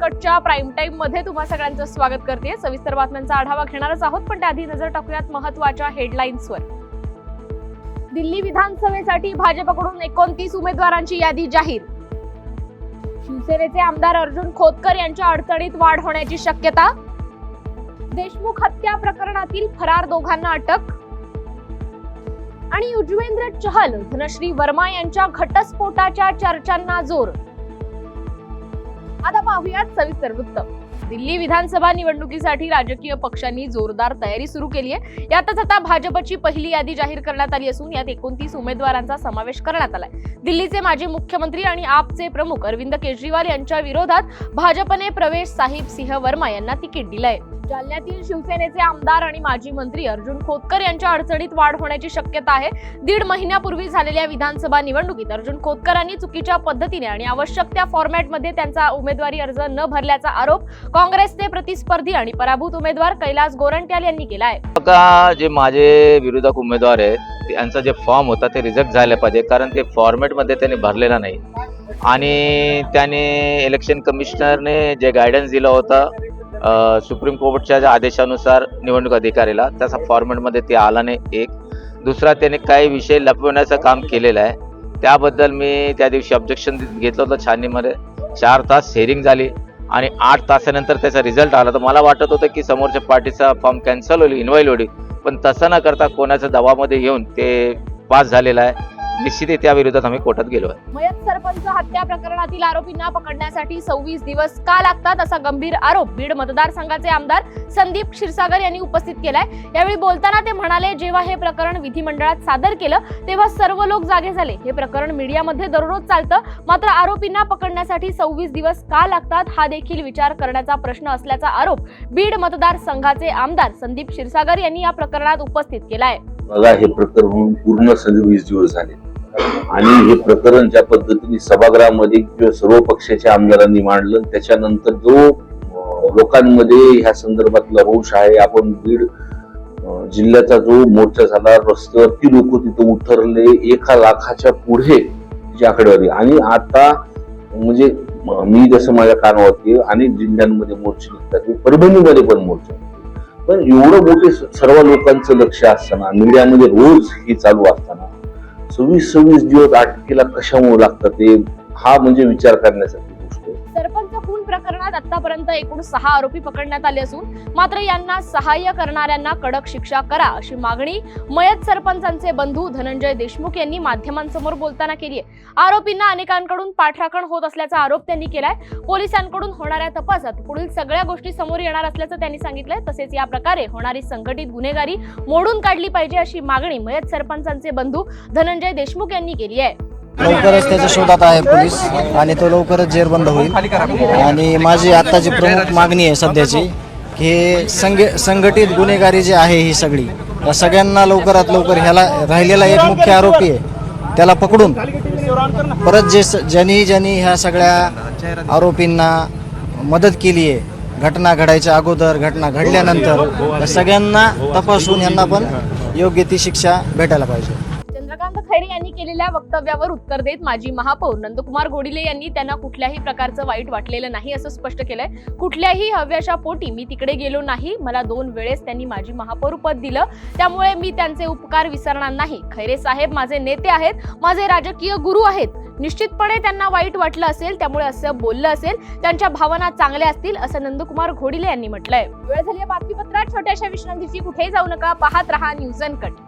कटच्या prime टाइममध्ये तुम्हा सगळ्यांचं स्वागत करते. सविस्तर बातम्यांचा आढावा घेणारच आहोत पण त्याआधी नजर टाकूयात महत्त्वाच्या हेडलाईन्सवर दिल्ली विधानसभेसाठी भाजपकडून एकोणतीस उमेदवारांची यादी जाहीर. शिवसेनेचे आमदार अर्जुन खोतकर यांच्या अडचणीत वाढ होण्याची शक्यता. देशमुख हत्या प्रकरणातील फरार दोघांना अटक. आणि युजवेंद्र चहल धनश्री वर्मा यांच्या घटस्फोटाच्या चर्चांना जोर. आता पाहूयात सविस्तर वृत्त. दिल्ली विधानसभा निवडणुकीसाठी राजकीय पक्षांनी जोरदार तयारी सुरू केली आहे. यातच आता भाजपची पहिली यादी जाहीर करण्यात आली असून यात एकोणतीस उमेदवारांचा समावेश करण्यात आलाय. दिल्लीचे माजी मुख्यमंत्री आणि आपचे प्रमुख अरविंद केजरीवाल यांच्या विरोधात भाजपने प्रवेश साहिब सिंह वर्मा यांना तिकीट दिलंय. जालन्यातील शिवसेनेचे आमदार आणि माजी मंत्री अर्जुन खोतकर यांच्या अडचणीत वाढ होण्याची शक्यता आहे. दीड महिन्यापूर्वी झालेल्या विधानसभा निवडणुकीत अर्जुन खोतकरांनी चुकीच्या पद्धतीने आणि आवश्यक त्या फॉर्मॅटमध्ये त्यांचा उमेदवारी अर्ज न भरल्याचा आरोप काँग्रेसचे प्रतिस्पर्धी आणि पराभूत उमेदवार कैलास गोरंट्याल यांनी केला आहे. आता जे माझे विरोधक उमेदवार आहेत त्यांचा जे फॉर्म होता ते रिजेक्ट झाले पाहिजे कारण ते फॉर्मॅटमध्ये त्यांनी भरलेला नाही. आणि त्याने इलेक्शन कमिशनरने जे गायडन्स दिलं होतं सुप्रीम कोर्टच्या ज्या आदेशानुसार निवडणूक अधिकारीला त्याचा फॉर्मॅटमध्ये ते आला नाही एक. दुसरा त्याने काही विषय लपवण्याचं काम केलेलं आहे. त्याबद्दल मी त्या दिवशी ऑब्जेक्शन घेतलं होतं छाननीमध्ये. चार तास हेरिंग झाली आणि आठ तासानंतर त्याचा रिझल्ट आला. तर मला वाटत होतं की समोरच्या पार्टीचा फॉर्म कॅन्सल होईल इन्व्हाईल होईल. पण तसं न करता कोणाच्या दबावामध्ये येऊन ते पास झालेलं आहे. निश्चित त्या विरोधात आम्ही कोर्टात गेलो आहे मयत सरपंच हत्या प्रकरणातील आरोपींना पकडण्यासाठी सव्वीस दिवस का लागतात असा गंभीर आरोप बीड मतदारसंघाचे आमदार संदीप क्षीरसागर यांनी उपस्थित केलाय. यावेळी बोलताना ते म्हणाले जेव्हा हे प्रकरण विधिमंडळात सादर केलं तेव्हा सर्व लोक जागे झाले. हे प्रकरण मीडियामध्ये दररोज चालतं. मात्र आरोपींना पकडण्यासाठी सव्वीस दिवस का लागतात हा देखील विचार करण्याचा प्रश्न असल्याचा आरोप बीड मतदारसंघाचे आमदार संदीप क्षीरसागर यांनी या प्रकरणात उपस्थित केलाय. बघा हे प्रकरण होऊन पूर्ण सव्वीस दिवस झाले. आणि हे प्रकरण ज्या पद्धतीने सभागृहामध्ये किंवा सर्व पक्षाच्या आमदारांनी मांडलं त्याच्यानंतर जो लोकांमध्ये ह्या संदर्भातला रोष आहे आपण बीड जिल्ह्याचा जो मोर्चा झाला रस्त्यावरती लोक तिथं उतरले एका लाखाच्या पुढे जी आकडेवारी आणि आता म्हणजे मी जसं माझ्या कानावरती अनेक जिल्ह्यांमध्ये मोर्चे निघतात. परभणीमध्ये पण मोर्चे पण एवढं मोठे सर्व लोकांचं लक्ष असताना मीडियामध्ये रोज हे चालू असताना सव्वीस सव्वीस दिवस अटकेला कशामुळे लागतात ते हा म्हणजे विचार करण्यासाठी. प्रकरणात आतापर्यंत एकूण सहा आरोपी पकडण्यात आले असून मात्र यांना सहाय्य करणाऱ्यांना कडक शिक्षा करा अशी मागणी मयत सरपंचांचे बंधू धनंजय देशमुख यांनी माध्यमांसमोर बोलताना केली आहे आरोपींना अनेकांकडून पाठराखण होत असल्याचा आरोप त्यांनी केलाय. पोलिसांकडून होणाऱ्या तपासात पुढील सगळ्या गोष्टी समोर येणार असल्याचं त्यांनी सांगितलंय. तसेच या प्रकारे होणारी संघटित गुन्हेगारी मोडून काढली पाहिजे अशी मागणी मयत सरपंचांचे बंधू धनंजय देशमुख यांनी केली आहे लवकरच त्याच्या शोधात आहे पोलीस आणि तो लवकरच जेरबंद होईल. आणि माझी आत्ताची प्रमुख मागणी आहे सध्याची की हे संघ संघटित गुन्हेगारी जी आहे ही सगळी या सगळ्यांना लवकरात लवकर ह्याला राहिलेला एक मुख्य आरोपी आहे त्याला पकडून परत जे स- ज्यांनी ज्यांनी ह्या सगळ्या आरोपींना मदत केली आहे घटना घडायच्या अगोदर घटना घडल्यानंतर सगळ्यांना तपासून यांना पण योग्य ती शिक्षा भेटायला पाहिजे. यांनी केलेल्या वक्तव्यावर उत्तर देत माजी महापौर नंदकुमार घोडिले यांनी त्यांना कुठल्याही प्रकारचं वाईट वाटलेलं नाही असं स्पष्ट केलंय. कुठल्याही हव्याशा पोटी मी तिकडे गेलो नाही. मला दोन वेळेस त्यांनी माजी महापौर पद दिलं. त्यामुळे मी त्यांचे उपकार विसरणार नाही. खैरे साहेब माझे नेते आहेत. माझे राजकीय गुरु आहेत. निश्चितपणे त्यांना वाईट वाटलं असेल त्यामुळे असं बोललं असेल. त्यांच्या भावना चांगल्या असतील असं नंदकुमार घोडिले यांनी म्हटलंय. वेळ झाली बातमीपत्रात. छोट्याशा विश्रांतीची. कुठेही जाऊ नका. पाहत रहा न्यूज अँड कट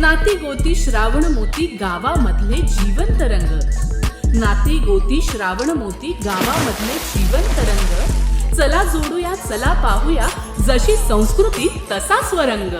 नाती गोती श्रावण मोती गावामधले जीवंत रंग. नाती गोती श्रावण मोती गावामधले जीवंत रंग. चला जोडूया चला पाहूया जशी संस्कृती तसा स्वरंग.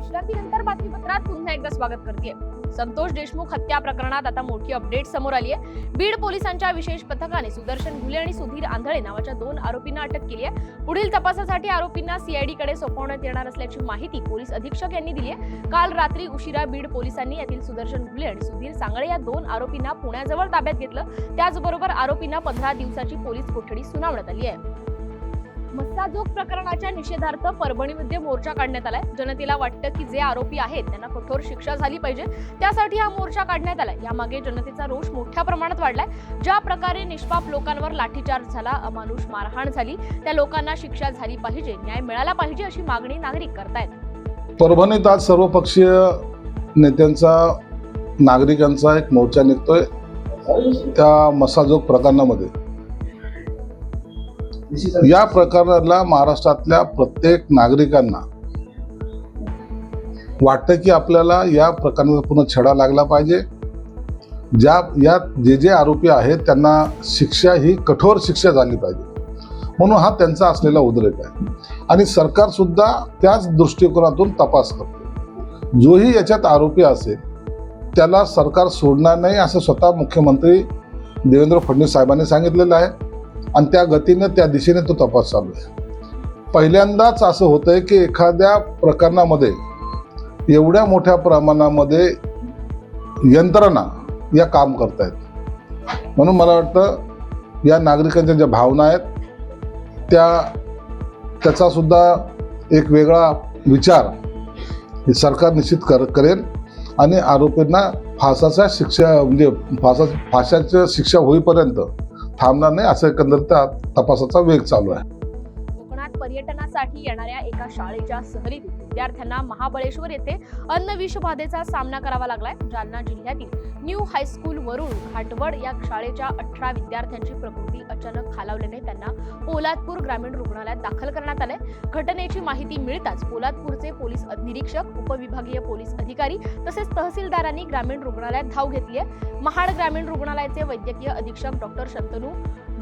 विश्रांतीनंतर बातमीपत्रात पुन्हा एकदा स्वागत करते संतोष देशमुख हत्या प्रकरणात आता मोठी अपडेट समोर आली आहे. बीड पोलिसांच्या विशेष पथकाने सुदर्शन घुले आणि सुधीर आंधळे नावाच्या दोन आरोपींना अटक केली आहे. पुढील तपासासाठी आरोपींना सीआयडी कडे सोपवण्यात येणार असल्याची माहिती पोलीस अधीक्षक यांनी दिली आहे. काल रात्री उशिरा बीड पोलिसांनी यातील सुदर्शन घुले आणि सुधीर सांगळे या दोन आरोपींना पुण्याजवळ ताब्यात घेतलं. त्याचबरोबर आरोपींना पंधरा दिवसाची पोलीस कोठडी सुनावण्यात आली आहे. मस्साजोग प्रकरणाच्या निषेधार्थ परभणीमध्ये मोर्चा काढण्यात आलाय. जनतेला वाटतं की जे आरोपी आहेत त्यांना कठोर शिक्षा झाली पाहिजे. त्यासाठी हा मोर्चा काढण्यात आलाय. यामागे जनतेचा रोष मोठ्या प्रमाणात वाढलाय. ज्या प्रकारे निष्पाप लोकांवर लाठीचार्ज झाला अमानुष मारहाण झाली त्या लोकांना शिक्षा झाली पाहिजे न्याय मिळाला पाहिजे अशी मागणी नागरिक करतायत. परभणीत आज सर्वपक्षीय नेत्यांचा नागरिकांचा एक मोर्चा निघतोय. त्या मसाजोग प्रकरणामध्ये. या प्रकरणाला महाराष्ट्रातल्या प्रत्येक नागरिकांना वाटतं की आपल्याला या प्रकरणाचा पूर्ण छडा लागला पाहिजे. ज्या यात जे जे आरोपी आहेत त्यांना शिक्षा ही कठोर शिक्षा झाली पाहिजे. म्हणून हा त्यांचा असलेला उद्रेक आहे. आणि सरकारसुद्धा त्याच दृष्टिकोनातून तपास करतो. जोही याच्यात आरोपी असेल त्याला सरकार सोडणार नाही असं स्वतः मुख्यमंत्री देवेंद्र फडणवीस साहेबांनी सांगितलेलं आहे. आणि त्या गतीने त्या दिशेने तो तपास चालू आहे. पहिल्यांदाच असं होतंय की एखाद्या प्रकरणामध्ये एवढ्या मोठ्या प्रमाणामध्ये यंत्रणा या काम करतायत. म्हणून मला वाटतं या नागरिकांच्या ज्या भावना आहेत त्या त्याचासुद्धा एक वेगळा विचार हे सरकार निश्चित कर करेल आणि आरोपींना फासाच्या शिक्षा म्हणजे फासा फाशाच्या शिक्षा होईपर्यंत थांबणार नाही असं एकंदर त्या तपासाचा वेग चालू आहे. कोकणात पर्यटनासाठी येणाऱ्या एका शाळेच्या सहरीत विद्यार्थ्यांना महाबळेश्वर येथे अन्न विषबाधेचा सामना करावा लागलाय. जालना जिल्ह्यातील न्यू हायस्कूल वरुण घाटवड या शाळेच्या अठरा विद्यार्थ्यांची प्रकृती अचानक खालावल्याने त्यांना पोलादपूर ग्रामीण रुग्णालयात दाखल करण्यात आले घटनेची माहिती मिळताच पोलादपूरचे पोलीस निरीक्षक उपविभागीय पोलीस अधिकारी तसेच तहसीलदारांनी ग्रामीण रुग्णालयात धाव घेतली आहे महाड ग्रामीण रुग्णालयाचे वैद्यकीय अधीक्षक डॉक्टर शंतनू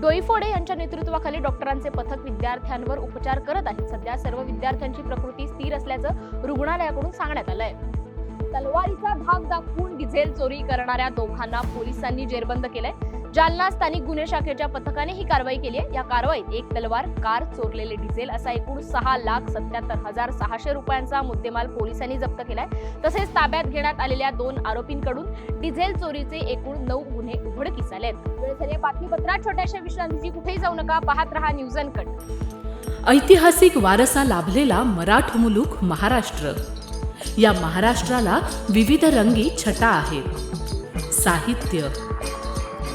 डोईफोडे यांच्या नेतृत्वाखाली डॉक्टरांचे पथक विद्यार्थ्यांवर उपचार करत आहेत. सध्या सर्व विद्यार्थ्यांची प्रकृती स्थिर असल्याचं रुग्णालयाकडून सांगण्यात आलंय. तलवारीचा धाक दाखवून डिझेल चोरी करणाऱ्या दोघांना पोलिसांनी जेरबंद केलंय. जालना स्थानिक गुन्हे शाखेच्या पथकाने ही कारवाई केली आहे. या कारवाईत एक तलवार कार चोरलेले डिझेल असा एकूण सहा लाख सत्याहत्तर हजार सहाशे रुपयांचा मुद्देमाल पोलिसांनी जप्त केलाय. तसेच ताब्यात घेण्यात आलेल्या दोन आरोपींकडून डिझेल चोरीचे एकूण नऊ गुन्हे उघडकीस आले आहेत. बातमीपत्रात छोट्याशा विश्रांतीची कुठेही जाऊ नका. पाहत रहा न्यूज अँड कट. ऐतिहासिक वारसा लाभलेला मराठ मुलूक महाराष्ट्र. या महाराष्ट्राला विविध रंगी छटा आहेत. साहित्य.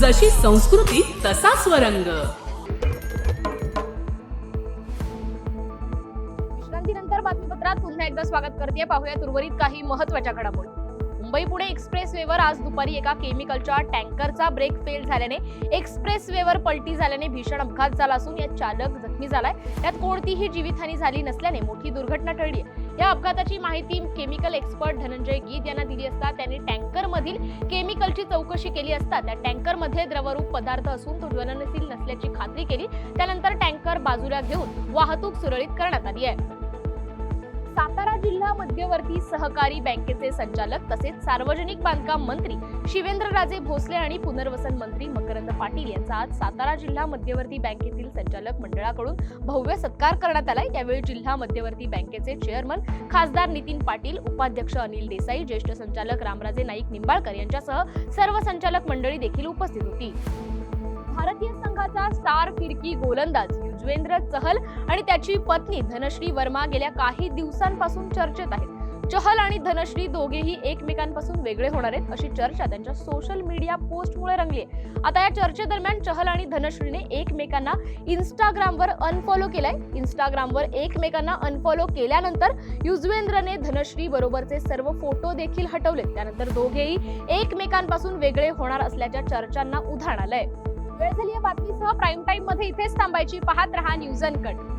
जशी संस्कृती तसा स्वरंग विश्रांतीनंतर बातमीपत्रात पुन्हा एकदा स्वागत करते पाहूयात उर्वरित काही महत्त्वाच्या घडामोडी. मुंबई पुणे एक्सप्रेस वेवर आज दुपारी एका केमिकलच्या टँकरचा ब्रेक फेल झाल्याने एक्सप्रेस वेवर पलटी झाल्याने भीषण अपघात झाला असून यात चालक जखमी झालाय. त्यात कोणतीही जीवितहानी झाली नसल्याने मोठी दुर्घटना टळली आहे. या अपघाताची माहिती केमिकल एक्सपर्ट धनंजय गीत यांना दिली असता त्यांनी टँकर मधील केमिकलची चौकशी केली असता त्या टँकरमध्ये द्रवरूप पदार्थ असून तो ज्वलनशील नसल्याची खात्री केली. त्यानंतर टँकर बाजूला घेऊन वाहतूक सुरळीत करण्यात आली आहे. सातारा जिल्हा मध्यवर्ती सहकारी बँकेचे संचालक तसेच सार्वजनिक बांधकाम मंत्री शिवेंद्रराजे भोसले आणि पुनर्वसन मंत्री मकरंद पाटील यांचा आज सातारा जिल्हा मध्यवर्ती बँकेतील संचालक मंडळाकडून भव्य सत्कार करण्यात आला यावेळी जिल्हा मध्यवर्ती बँकेचे चेअरमन खासदार नितीन पाटील उपाध्यक्ष अनिल देसाई ज्येष्ठ संचालक रामराजे नाईक निंबाळकर यांच्यासह सर्व संचालक मंडळी देखील उपस्थित होती. भारतीय संघाचा स्टार फिरकी गोलंदाज युजवेंद्र चहल आणि त्याची पत्नी धनश्री वर्मा गेल्या काही दिवसांपासून चर्चेत आहेत. चहल आणि धनश्री दोघेही एकमेकांपासून वेगळे होणार आहेत अशी चर्चा त्यांच्या सोशल मीडिया पोस्टमुळे रंगली आहे. आता या चर्चेदरम्यान चहल आणि धनश्रीने एकमेकांना इंस्टाग्रामवर अनफॉलो केलाय. इंस्टाग्रामवर एकमेकांना अनफॉलो केल्यानंतर युजवेंद्रने धनश्री बरोबरचे सर्व फोटो देखील हटवले त्यानंतर दोघेही एकमेकांपासून वेगळे होणार असल्याच्या चर्चांना उधाण आलंय. वेळ झाली या बातमीसह प्राईम टाइममध्ये इथेच थांबायची. पाहत रहा न्यूज अनकट.